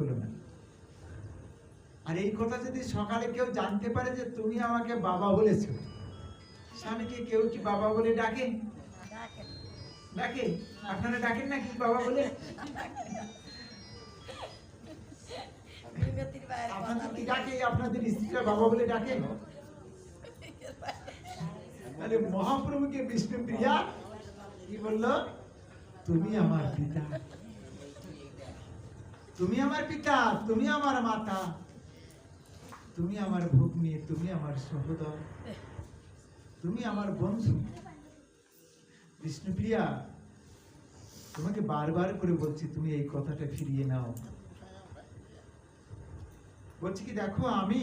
হলো না আর এই কথা যদি সকালে কেউ জানতে পারে যে তুমি আমাকে বাবা বলেছ, স্বামীকে কেউ কি বাবা বলে ডাকে? ডাকে। আপনারা ডাকেন না কি বাবা বলে? আপনাদের কি আপনাদের স্ত্রীরা বাবা বলে ডাকে? তাহলে মহাপ্রভুকে বিষ্ণু প্রিয়া, কি বলল? তুমি আমার পিতা। তুমি আমার পিতা, তুমি আমার মাতা, তুমি আমার ভগ্নী, তুমি আমার সহোদর, তুমি আমার বন্ধু। বিষ্ণুপ্রিয়া তোমাকে বারবার করে বলছি, তুমি এই কথাটা ফিরিয়ে নাও। বলছি কি, দেখো, আমি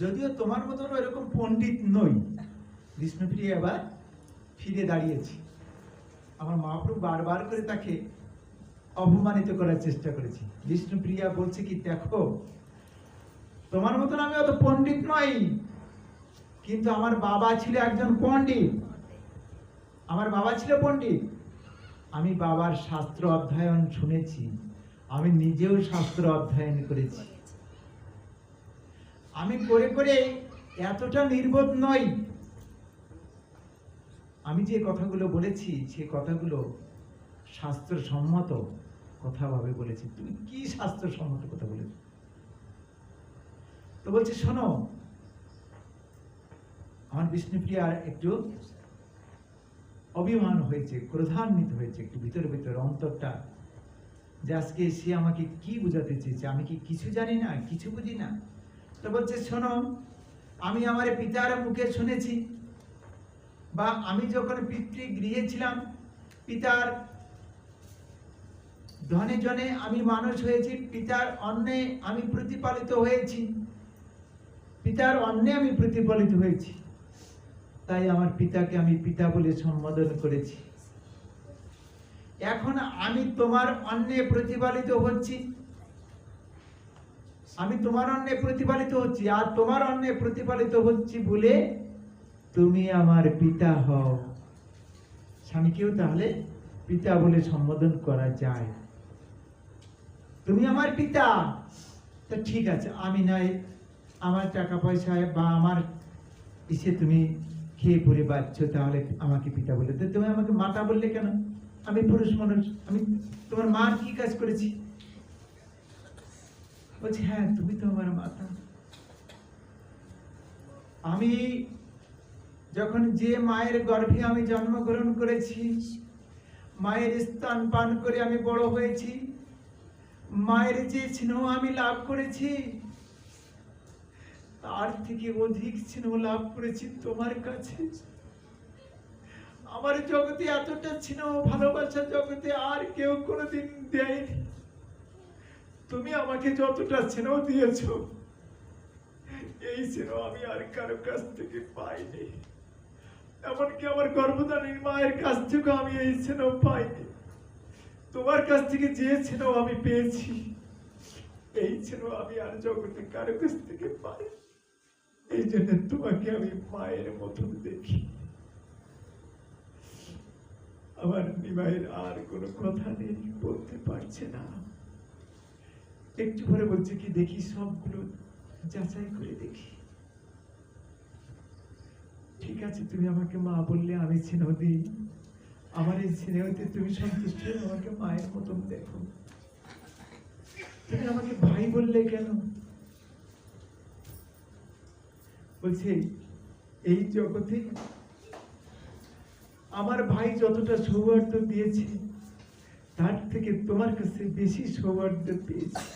যদিও তোমার মতন এরকম পণ্ডিত নই বিষ্ণুপ্রিয়া এবার ফিরে দাঁড়িয়েছি। আমার মহাপ্রভু বারবার করে তাকে অপমানিত করার চেষ্টা করেছি। বিষ্ণুপ্রিয়া বলছে কি, দেখো, তোমার মতন আমি অত পণ্ডিত নই, কিন্তু আমার বাবা ছিল একজন পণ্ডিত। আমার বাবা ছিল পণ্ডিত। আমি বাবার শাস্ত্র অধ্যয়ন শুনেছি। আমি নিজেও শাস্ত্র অধ্যয়ন করেছি। আমি করে করে এতটা নির্বোধ নই। আমি যে কথাগুলো বলেছি, সে কথাগুলো শাস্ত্রসম্মত কথা ভাবে বলেছি। তুমি কি শাস্ত্রসম্মত কথা বলেছ? তো বলছে, শোনো, আমার বিষ্ণুপ্রিয়ার একটু অভিমান হয়েছে, ক্রোধান্বিত হয়েছে, একটু ভিতরে ভিতরে অন্তরটা। যে আজকে সে আমাকে কি বোঝাতে চেয়েছে? আমি কি কিছু জানি না, কিছু বুঝি না? তো বলছে, শোনো, আমি আমার পিতার মুখে শুনেছি, বা আমি যখন পিতৃ গৃহে ছিলাম, পিতার ধনে জনে আমি মানুষ হয়েছি, পিতার অন্নে আমি প্রতিপালিত হয়েছি। পিতার অন্নে আমি প্রতিফলিত হয়েছি। তাই আমার পিতাকে আমি পিতা বলে সম্বোধন করেছি। এখন আমি তোমার অন্নে প্রতিপালিত হচ্ছি। আমি তোমার অন্নে প্রতিপালিত হচ্ছি আর তোমার অন্নে প্রতিপালিত হচ্ছি বলে তুমি আমার পিতা হও। স্বামীকেও তাহলে পিতা বলে সম্বোধন করা যায়। তুমি আমার পিতা। তা ঠিক আছে, আমি নয় আমার টাকা পয়সায় বা আমার ইসে তুমি খেয়ে পরে বাঁচছ, তাহলে আমাকে পিতা বলে তো তুমি আমাকে মাতা বললে কেন? আমি পুরুষ মানুষ, আমি তোমার মার কি কাজ করেছি? বলছি হ্যাঁ তুমি তো আমার মাতা। আমি যখন যে মায়ের গর্ভে আমি জন্মগ্রহণ করেছি, মায়ের স্থান পান করে আমি বড় হয়েছি মায়ের যে স্নেহ আমি লাভ করেছি, তার থেকে অধিক স্নেহ লাভ করেছি তোমার কাছে। আমার জগতে এতটা স্নেহ, ভালোবাসা জগতে আর কেউ কোনোদিন দেয়নি। তুমি আমাকে যতটা স্নেহ দিয়েছ, এই স্নেহ আমি আর কারও কাছ থেকে পাইনি। এমনকি আমার গর্ভধারীর মায়ের কাছ থেকে আমি এই স্নেহ পাইনি। তোমার কাছ থেকে যে স্নেহ আমি পেয়েছি, এই স্নেহ আমি আর জগতে কারও কাছ থেকে পাই এই জন্য তোমাকে আমি মায়ের মতন দেখি। আমার নিমাইয়ের আর কোনো কথা নেই, বলতে পারছে না। একটু পরে বলছে কি, দেখি সবগুলো যাচাই করে দেখি। ঠিক আছে, তুমি আমাকে মা বললে আমি স্নেহ দিই। আমার এই স্নেহতে তুমি সন্তুষ্ট হয়ে আমাকে মায়ের মতন দেখো। তুমি আমাকে ভাই বললে কেন? বলছে, এই জগতে আমার ভাই যতটা সৌহার্দ্য দিয়েছে, তার থেকে তোমার কাছে বেশি সৌহার্দ্য পেয়েছি।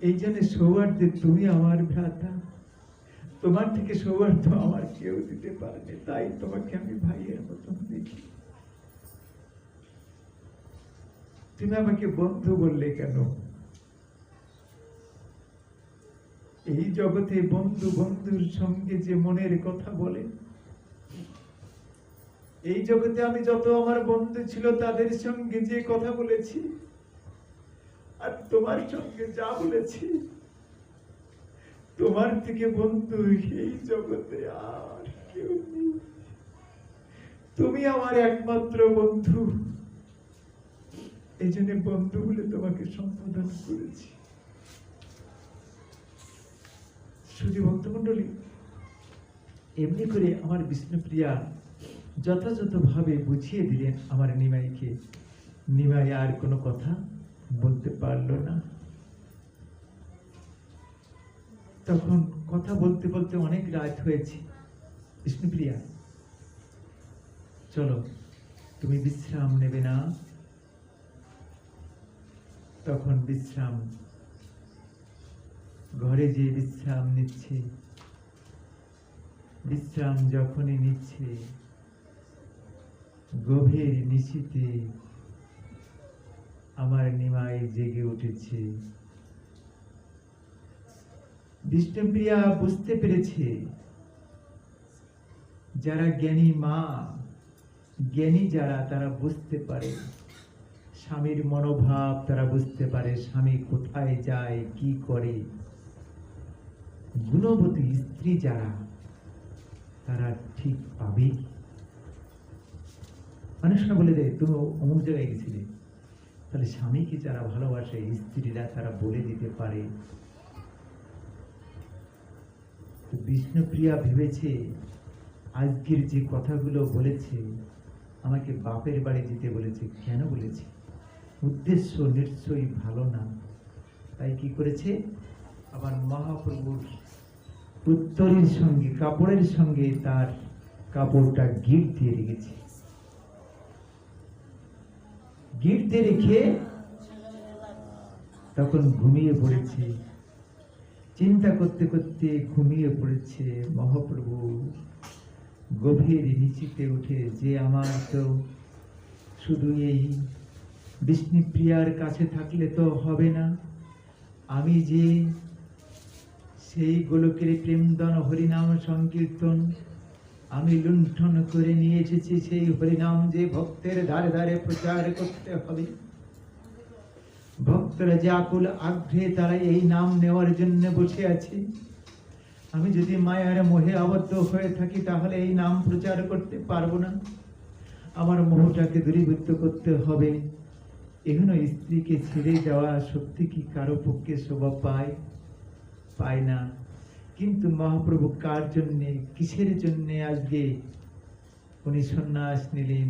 এই জন্য সৌহার্দ্যে তুমি আমার ভ্রাতা। তোমার থেকে সৌহার্দ্য আমার কেউ দিতে পারেনি তাই তোমাকে আমি ভাইয়ের মতন দেখি। তুমি আমাকে বন্ধু বললে কেন? এই জগতে বন্ধু বন্ধুর সঙ্গে যে মনের কথা বলে, এই জগতে আমি যত আমার বন্ধু ছিল তাদের সঙ্গে যে কথা বলেছি, আর তোমার সঙ্গে যা বলেছি তোমার থেকে বন্ধু এই জগতে আর কেউ নেই। তুমি আমার একমাত্র বন্ধু। এই জন্য বন্ধু বলে তোমাকে সম্বোধন করেছি। শুধু ভক্তমন্ডলী এমনি করে আমার বিষ্ণুপ্রিয়া যথাযথভাবে বুঝিয়ে দিলেন আমার নিমাইকে। নিমাই আর কোনো কথা বলতে পারল না। তখন কথা বলতে বলতে অনেক রাত হয়েছে। বিষ্ণুপ্রিয়া চলো, তুমি বিশ্রাম নেবে না? তখন বিশ্রাম, ঘরে যে বিশ্রাম নিচ্ছে, বিশ্রাম যখনই নিচ্ছে, গভীর নিশিতে আমার নিমাই জেগে উঠেছে। বিষ্ণুপ্রিয়া বুঝতে পেরেছে। যারা জ্ঞানী মা, জ্ঞানী যারা, তারা বুঝতে পারে। স্বামীর মনোভাব তারা বুঝতে পারে, স্বামী কোথায় যায়, কি করে। গুণবতী স্ত্রী যারা, তারা ঠিক পাবে। অনেক বলে দেয়, তুমি অমুক জায়গায় গেছিলে। তাহলে স্বামীকে যারা ভালোবাসে, স্ত্রীরা তারা বলে দিতে পারে। বিষ্ণুপ্রিয়া ভেবেছে আজকের যে কথাগুলো বলেছে, আমাকে বাপের বাড়ি যেতে বলেছে, কেন বলেছে? উদ্দেশ্য নিশ্চয়ই ভালো না। তাই কি করেছে? আবার মহাপ্রভুর উত্তরের সঙ্গে, কাপড়ের সঙ্গে তার কাপড়টা গিট দিয়ে রেখেছে। গিট দিয়ে রেখে তখন ঘুমিয়ে পড়েছে। চিন্তা করতে করতে ঘুমিয়ে পড়েছে মহাপ্রভু। গভীর নিচিতে উঠে যে আমার তো শুধু এই বিষ্ণুপ্রিয়ার কাছে থাকলে তো হবে না। আমি যে সেই গোলকের প্রেমদন হরিনাম সংকীর্তন আমি লুণ্ঠন করে নিয়ে এসেছি, সেই হরিনাম যে ভক্তের ধারে ধারে প্রচার করতে হবে। ভক্তরা যে আকুল আগ্রহে তারা এই নাম নেওয়ার জন্য বসে আছে আমি যদি মায়ার মোহে আবদ্ধ হয়ে থাকি, তাহলে এই নাম প্রচার করতে পারব না। আমার মোহটাকে দূরীভূত করতে হবে। এখনও স্ত্রীকে ছেড়ে যাওয়া সত্যি কি কারও পক্ষে শোভা পায়? পায় না। কিন্তু মহাপ্রভু কার জন্যে, কিসের জন্যে আজকে উনি সন্ন্যাস নিলেন?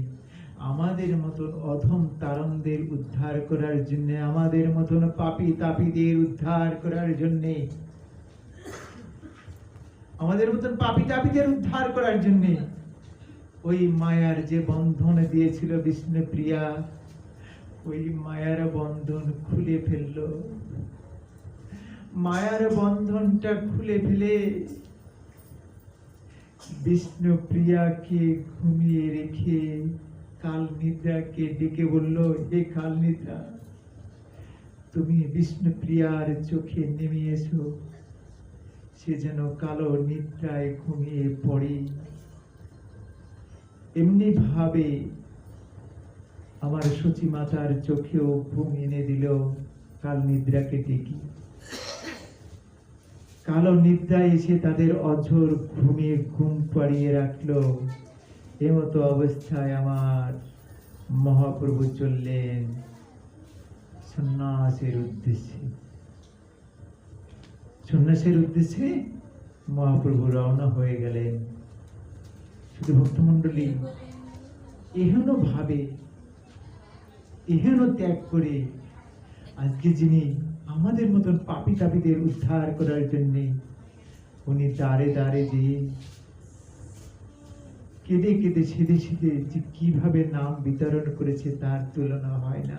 আমাদের মতন অধম তারণদের উদ্ধার করার জন্য, আমাদের মতন পাপী তাপীদের উদ্ধার করার জন্যে, আমাদের মতন পাপী তাপীদের উদ্ধার করার জন্যে, ওই মায়ার যে বন্ধন দিয়েছিল বিষ্ণুপ্রিয়া, ওই মায়ার বন্ধন খুলে ফেলল। মায়ার বন্ধনটা খুলে ফেলে বিষ্ণু প্রিয়াকে ঘুমিয়ে রেখে কাল নিদ্রাকে ডেকে বলল, হে কাল নিদ্রা, তুমি বিষ্ণু প্রিয়ার চোখে নেমে এসো। সে যেন কালো নিদ্রায় ঘুমিয়ে পড়ে। এমনি ভাবে আমার সচী মাতার চোখেও ঘুম এনে দিল, কাল নিদ্রাকে ডেকে। কালো নিদ্রায় এসে তাদের অঝোর ঘুমিয়ে ঘুম পাড়িয়ে রাখল। এমতো অবস্থায় আমার মহাপ্রভু চললেন সন্ন্যাসের উদ্দেশ্যে। সন্ন্যাসের উদ্দেশ্যে মহাপ্রভু রওনা হয়ে গেলেন। শুধু ভক্তমন্ডলী এহেন ভাবে, এহেন ত্যাগ করে আজকে যিনি আমাদের মতন পাপি তাপিদের উদ্ধার করার জন্যে উনি দাঁড়ে দাঁড়ে যে কেঁদে কেঁদে সেদে সেদে যে কীভাবে নাম বিতরণ করেছে তার তুলনা হয় না।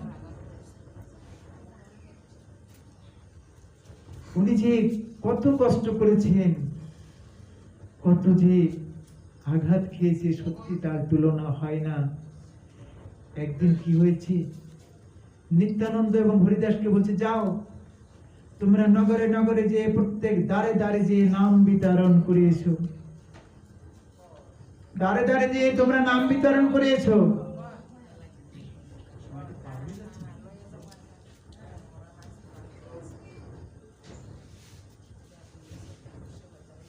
উনি যে কত কষ্ট করেছেন, কত যে আঘাত খেয়েছে, সত্যি তার তুলনা হয় না। একদিন কি হয়েছে? নিত্যানন্দ এবং হরিদাসকে বলছে, যাও, তোমরা নগরে নগরে যে প্রত্যেক দাঁড়ে দাঁড়ে যে নাম বিতরণ করে এসো। দাঁড়ে দাঁড়ে যে তোমরা নাম বিতরণ করে এসো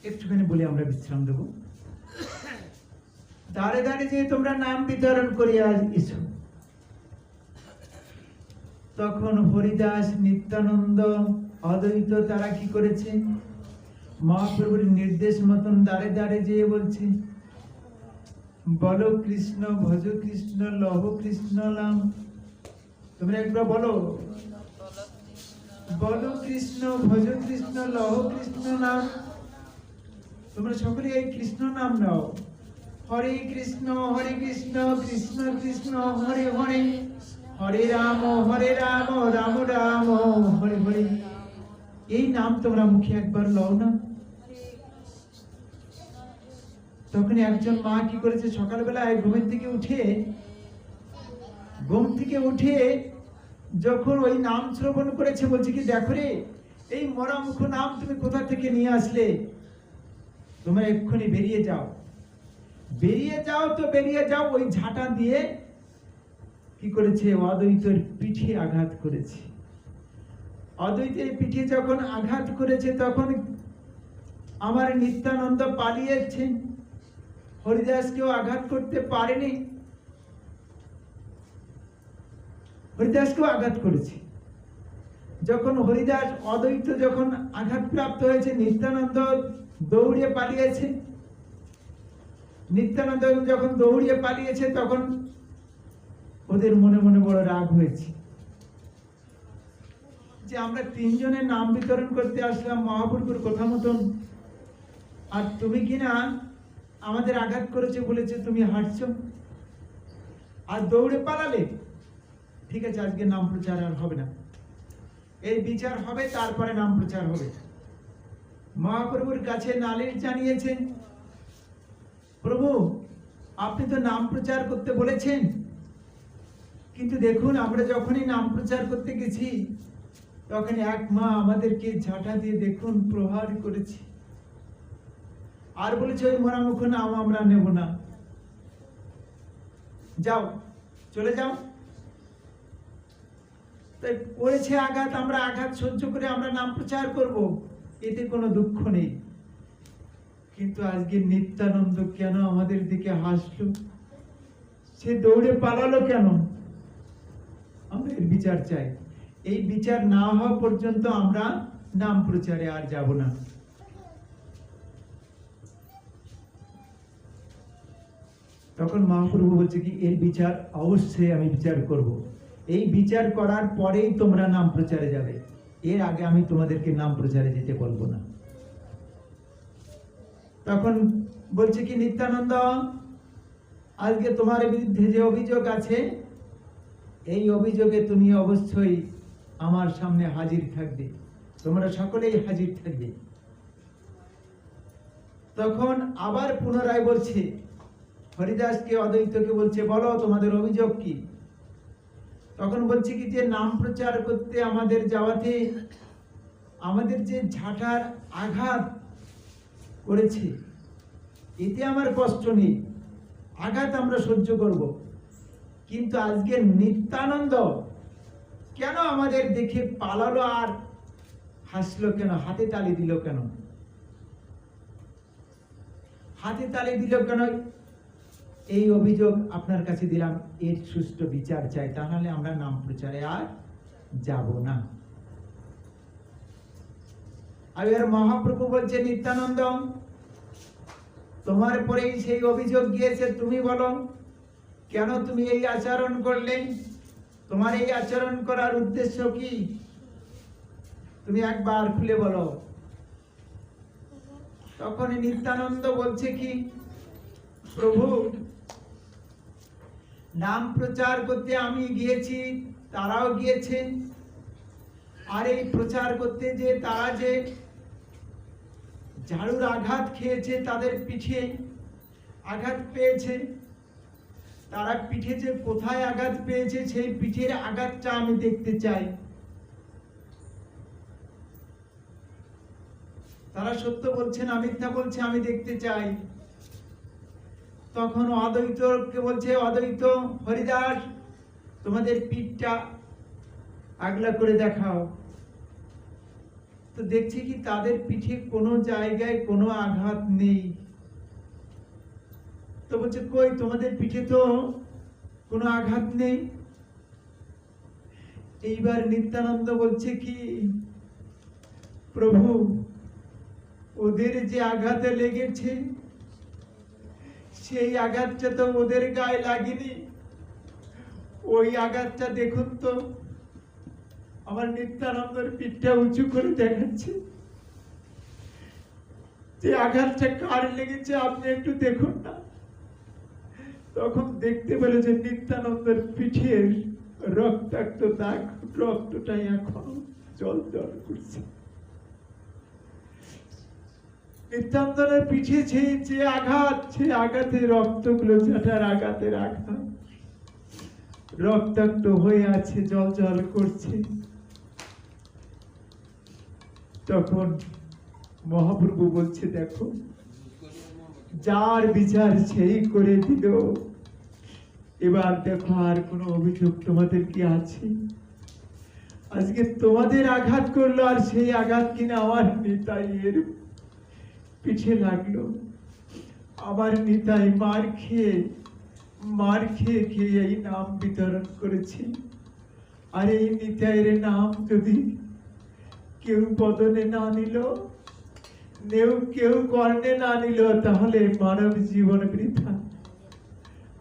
একটুখানি বলে আমরা বিশ্রাম দেব। দাঁড়ে দাঁড়ে যে তোমরা নাম বিতরণ করে আজ এসো তখন হরিদাস নিত্যানন্দ অদ্বৈত তারা কি করেছে? মহাপ্রভুর নির্দেশ মতন দাঁড়ে দাঁড়ে যেয়ে বলছে বলো কৃষ্ণ, ভজ কৃষ্ণ, লহ কৃষ্ণ নাম তোমরা একবার বলো। বলো কৃষ্ণ, ভজ কৃষ্ণ, লহ কৃষ্ণ নাম তোমরা সকলে এই কৃষ্ণ নাম নাও। হরে কৃষ্ণ হরে কৃষ্ণ কৃষ্ণ কৃষ্ণ, হরে হরে। হরে রাম হরে রাম রাম রাম, হরে হরে। এই নাম তোমরা মুখে একবার লও না। তখন একজন মা কি করেছে? সকালবেলায় ঘুমের থেকে উঠে, ঘুম থেকে উঠে যখন ওই নাম শ্রবণ করেছে, বলছে কি, দেখো রে, এই মরামুখ নাম তুমি কোথা থেকে নিয়ে আসলে? তোমরা এক্ষুনি বেরিয়ে যাও। বেরিয়ে যাও তো বেরিয়ে যাও, ওই ঝাঁটা দিয়ে কি করেছে? অদ্বৈতের পিঠে আঘাত করেছে। অদ্বৈতের পিঠে যখন আঘাত করেছে, তখন আমার নিত্যানন্দ পালিয়েছে হরিদাসকেও আঘাত করতে পারেনি। হরিদাসকেও আঘাত করেছে। যখন হরিদাস অদ্বৈত যখন আঘাতপ্রাপ্ত হয়েছে, নিত্যানন্দ দৌড়িয়ে পালিয়েছে। নিত্যানন্দ যখন দৌড়িয়ে পালিয়েছে, তখন ওদের মনে মনে বড় রাগ হয়েছে। যে আমরা তিনজনের নাম বিতরণ করতে আসলাম মহাপুরপুর কথা মতন। আর তুমি কি না আমাদের আঘাত করেছে বলেছে, তুমি হাঁটছ? আর দৌড়ে পালালে, ঠিক আছে, আজকে নাম প্রচার আর হবে না। এই বিচার হবে, তারপরে নাম প্রচার হবে। মহাপ্রভুর কাছে নালিশ জানিয়েছেন, প্রভু, আপনি তো নাম প্রচার করতে বলেছেন। কিন্তু দেখুন, আমরা যখনই নাম প্রচার করতে গেছি, তখন এক মা আমাদেরকে ঝাঁটা দিয়ে দেখুন, প্রহার করেছে। আর বলেছে, ওই মরামুখ নাম আমরা নেব না। যাও, চলে যাও। তাই করেছে আঘাত, আমরা আঘাত সহ্য করে আমরা নাম প্রচার করব, এতে কোনো দুঃখ নেই। কিন্তু আজকে নিত্যানন্দ কেন আমাদের দিকে হাসলো? সে দৌড়ে পালালো কেন? আমরা এর বিচার চাই। এই বিচার না হওয়া পর্যন্ত আমরা নাম প্রচারে আর যাব না। তখন মহাপ্রভু বলছে কি, এর বিচার অবশ্যই আমি বিচার করব। এই বিচার করার পরেই তোমরা নাম প্রচারে যাবে। এর আগে আমি তোমাদেরকে নাম প্রচারে যেতে বলব না। তখন বলছে কি, নিত্যানন্দ, আজকে তোমার বিরুদ্ধে যে অভিযোগ আছে, এই অভিযোগে তুমি অবশ্যই আমার সামনে হাজির থাকবে। তোমরা সকলেই হাজির থাকবে। তখন আবার পুনরায় বলছে হরিদাসকে অদ্বৈতকে বলছে, বলো, তোমাদের অভিযোগ কি? তখন বলছে কি যে, নাম প্রচার করতে আমাদের যাওয়াতে আমাদের যে ঝাঁটার আঘাত করেছে, এতে আমার কষ্ট নেই। আঘাত আমরা সহ্য করব। কিন্তু আজকে নিত্যানন্দ কেন আমাদের দেখে পালালো আর হাসলো কেন? হাতে তালি দিল কেন? হাতে তালি দিল কেন? এই অভিযোগ আপনার কাছে দিলাম, এর সুষ্ঠু বিচার চাই, তাহলে আমরা নাম প্রচারে আর যাব না। আর এর মহাপ্রভু বলছে নিত্যানন্দ তোমার পরেই সেই অভিযোগ গিয়েছে, তুমি বলো, কেন তুমি এই আচরণ করলে? তোমার এই আচরণ করার উদ্দেশ্য কি? তুমি একবার খুলে বলো। তখন নিত্যানন্দ বলছে কি, প্রভু নাম প্রচার করতে আমি গিয়েছি, তারাও গিয়েছেন। আর এই প্রচার করতে যে তারা যে ঝাড়ুর আঘাত খেয়েছে তাদের পিঠে আঘাত পেয়েছে, তারা পিঠে যে কোথায় আঘাত পেয়েছে সেই পিঠের আঘাতটা আমি দেখতে চাই। তারা সত্য বলছে না মিথ্যা বলছে আমি দেখতে চাই। তখন অদ্বৈতকে বলছে, অদ্বৈত হরিদাস, তোমাদের পিঠটা আগলা করে দেখাও। তো দেখছি কি তাদের পিঠে কোনো জায়গায় কোনো আঘাত নেই। তো বলছে, কই, তোমাদের পিঠে তো কোনো আঘাত নেই? এইবার নিত্যানন্দ বলছে কি, প্রভু, ওদের যে আঘাতে লেগেছে সেই আঘাতটা তো ওদের গায়ে লাগেনি। ওই আঘাতটা দেখুন তো, আমার নিত্যানন্দর পিঠটা উঁচু করে দেখাচ্ছে। যে আঘাতটা কার লেগেছে আপনি একটু দেখুন না। তখন দেখতে পেলে যে নিত্যানন্দের পিঠের রক্তাক্ত দাগ, রক্তটাই এখনও জল জল করছে। নিত্যানন্দের পিঠে যে যে আঘাত, সে আঘাতে রক্তগুলো যেটার আঘাতের আঘাত। রক্তাক্ত হয়ে আছে, জল জল করছে। তখন মহাপ্রভু বলছে, দেখো, যার বিচার সেই করে দিল। এবার দেখো আর কোনো অভিযোগ তোমাদের কি আছে? আজকে তোমাদের আঘাত করল আর সেই আঘাত কিনা আমার নিতাইয়ের পিছে লাগল। আমার নিতাই মার খেয়ে মার খেয়ে খেয়ে এই নাম বিতরণ করেছে। আর এই নিতাইয়ের নাম যদি কেউ বদলে না নিল নেও কেউ কর্ণে না নিল, তাহলে মানব জীবন বৃথা।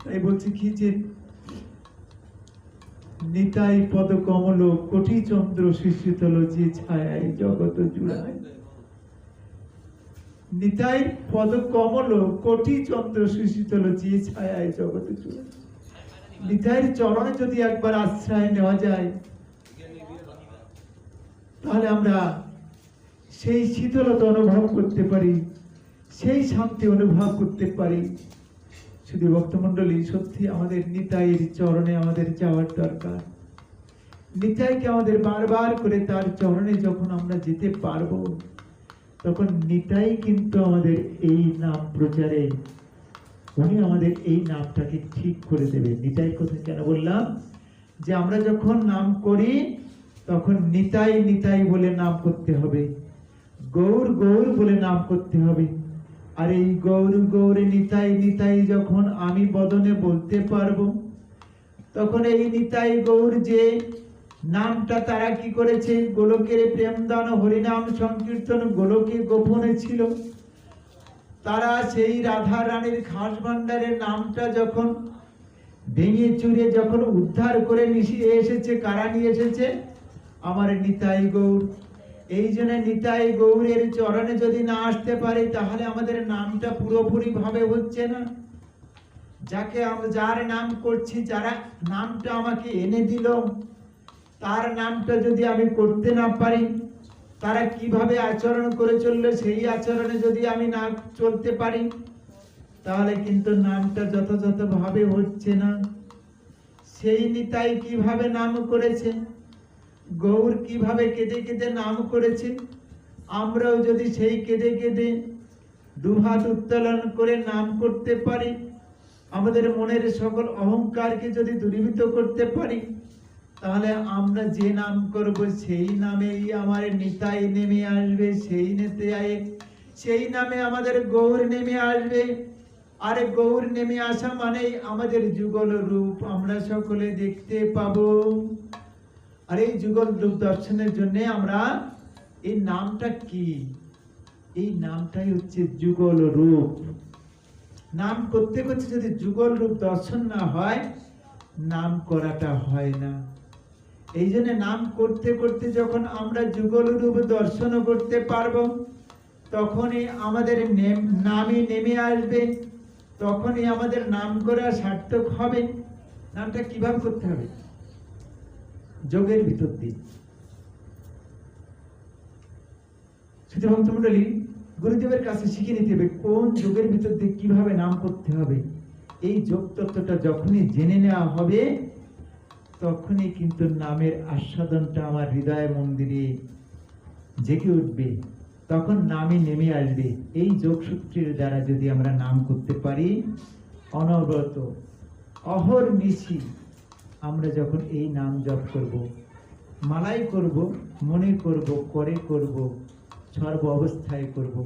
তাই বলছি কি যে, নিতাই পদ কমল কোটি চন্দ্র শিশুতল যে ছায়ায় জগত জুড়ায়। নিতাই পদ কমল কোটি চন্দ্র শিশুতল যে ছায়ায় জগত জুড়ায় নিতাইয়ের চরণে যদি একবার আশ্রয় নেওয়া যায়, তাহলে আমরা সেই শীতলতা অনুভব করতে পারি, সেই শান্তি অনুভব করতে পারি। শুধু ভক্তমন্ডলী সত্যি আমাদের নিতাইয়ের চরণে আমাদের যাওয়ার দরকার। নিতাইকে আমাদের বারবার করে তার চরণে যখন আমরা যেতে পারব তখন নিতাই কিন্তু আমাদের এই নাম প্রচারে, উনি আমাদের এই নামটাকে ঠিক করে দেবে নিতাই কথা কেন বললাম? যে আমরা যখন নাম করি, তখন নিতাই নিতাই বলে নাম করতে হবে। গৌর গৌর বলে নাম করতে হবে। আর এই গৌর গৌরে নিতাই নিতাই যখন আমি বদনে বলতে পারব, তখন এই নিতাই গৌর যে নামটা তারা কি করেছে? গোলকের প্রেমদান হরিনাম সংকীর্তন গোলকে গোপনে ছিল। তারা সেই রাধা রানীর খাস ভান্ডারের নামটা যখন ভেঙে চুরে যখন উদ্ধার করে নিশিয়ে এসেছে, কারা নিয়ে এসেছে? আমার নিতাই গৌর। এই জন্য নিতাই গৌরের চরণে যদি না আসতে পারে, তাহলে আমাদের নামটা পুরোপুরি ভাবে হচ্ছে না। যাকে আমরা যার নাম করছি, যারা নামটা আমাকে এনে দিল তার নামটা যদি আমি করতে না পারি, তারা কীভাবে আচরণ করে চললে সেই আচরণে যদি আমি না চলতে পারি, তাহলে কিন্তু নামটা যথাযথ ভাবে হচ্ছে না। সেই নিতাই কীভাবে নাম করেছে? গৌর কীভাবে কেঁদে কেঁদে নাম করেছে? আমরাও যদি সেই কেঁদে কেঁদে দুহাত উত্তোলন করে নাম করতে পারি, আমাদের মনের সকল অহংকারকে যদি দূরীভূত করতে পারি তাহলে আমরা যে নাম করব, সেই নামেই আমার নিতাই নেমে আসবে, সেই নেতে আয়ে সেই নামে আমাদের গৌর নেমে আসবে। আরে গৌর নেমে আসা মানেই আমাদের যুগল রূপ, আমরা সকলে দেখতে পাবো। আর এই যুগল রূপ দর্শনের জন্য আমরা, এই নামটা কি? এই নামটাই হচ্ছে যুগল রূপ। নাম করতে করতে যদি যুগল রূপ দর্শন না হয়, নাম করাটা হয় না। এই জন্য নাম করতে করতে যখন আমরা যুগল রূপ দর্শন করতে পারব, তখনই আমাদের নেম- নামই নেমে আসবে, তখনই আমাদের নাম করা সার্থক হবে। নামটা কীভাবে করতে হবে? যোগের ভিতর দিয়ে। ভক্তমন্ডলী গুরুদেবের কাছে শিখে নিতে হবে কোন যোগের ভিতর দিয়ে কীভাবে নাম করতে হবে। এই যোগ তত্ত্বটা যখনই জেনে নেওয়া হবে তখনই কিন্তু নামের আস্বাদনটা আমার হৃদয় মন্দিরে জেগে উঠবে। তখন নামে নেমে আসবে। এই যোগসূত্রের দ্বারা যদি আমরা নাম করতে পারি, অনবরত, অহর নিশি, আমরা যখন এই নাম জপ করব, মালাই করব, মনে করব, করে করব, সর্ব অবস্থায় করব,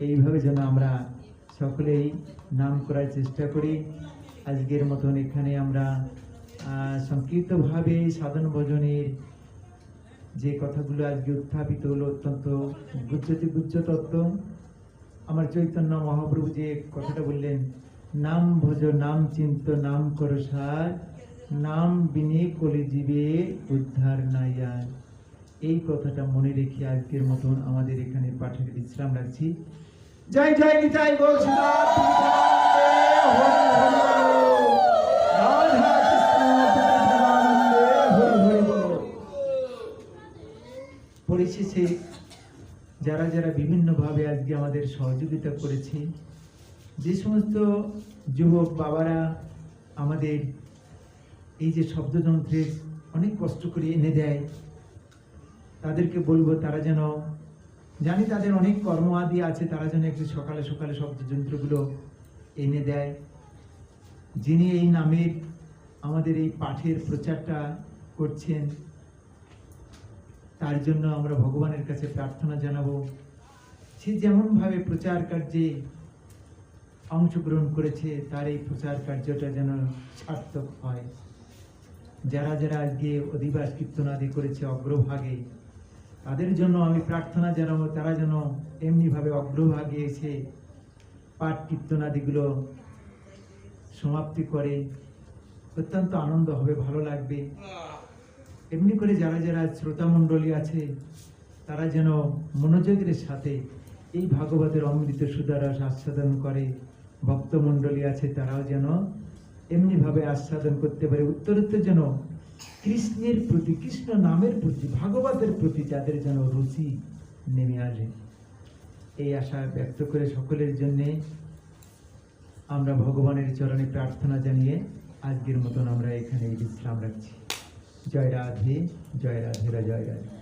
এইভাবে যেন আমরা সকলেই নাম করার চেষ্টা করি। আজকের মতন এখানে আমরা সংক্ষিপ্তভাবে সাধন ভজনের যে কথাগুলো আজকে উত্থাপিত হলো অত্যন্ত গুজ্জতি গুজ্জ তত্ত্ব আমার চৈতন্য মহাপ্রভু যে কথাটা বললেন, নাম ভজ, নাম চিন্ত, নাম কর সার, নাম বিনে কলে জীবে উদ্ধার নাই আর। এই কথাটা মনে রেখে আজকের মতন আমাদের এখানে পাঠের বিশ্রাম রাখছি। জয় জয় নিতাই গৌর পরিশেষে যারা যারা বিভিন্নভাবে আজকে আমাদের সহযোগিতা করেছে, যে সমস্ত যুবক বাবারা আমাদের এই যে শব্দযন্ত্রের অনেক কষ্ট করে এনে দেয়, তাদেরকে বলব তারা যেন, জানি তাদের অনেক কর্ম আদি আছে, তারা যেন একটু সকালে সকালে শব্দযন্ত্রগুলো এনে দেয়। যিনি এই নামের আমাদের এই পাঠের প্রচারটা করছেন তার জন্য আমরা ভগবানের কাছে প্রার্থনা জানাব। সে যেমনভাবে প্রচার কার্যে অংশগ্রহণ করেছে, তার এই প্রচার কার্যটা যেন সার্থক হয়। যারা যারা আজকে অধিবাস কীর্তনাদি করেছে অগ্রভাগে, তাদের জন্য আমি প্রার্থনা জানাব, তারা যেন এমনিভাবে অগ্রভাগে এসে পাঠ কীর্তনাদিগুলো সমাপ্তি করে। অত্যন্ত আনন্দ হবে, ভালো লাগবে। এমনি করে যারা যারা শ্রোতা মণ্ডলী আছে, তারা যেন মনোযোগের সাথে এই ভাগবতের অমৃত সুদারস আস্বাদন করে। ভক্ত মণ্ডলী আছে, তারাও যেন এমনিভাবে আস্বাদন করতে পারে। উত্তরোত্তর যেন কৃষ্ণের প্রতি, কৃষ্ণ নামের প্রতি, ভাগবতের প্রতি যাদের যেন রুচি নেমে আসে। এই আশা ব্যক্ত করে সকলের জন্যে আমরা ভগবানের চরণে প্রার্থনা জানিয়ে আজকের মতন আমরা এখানে বিশ্রাম রাখছি। জয় রাধে জয় রাধে জয় রাধে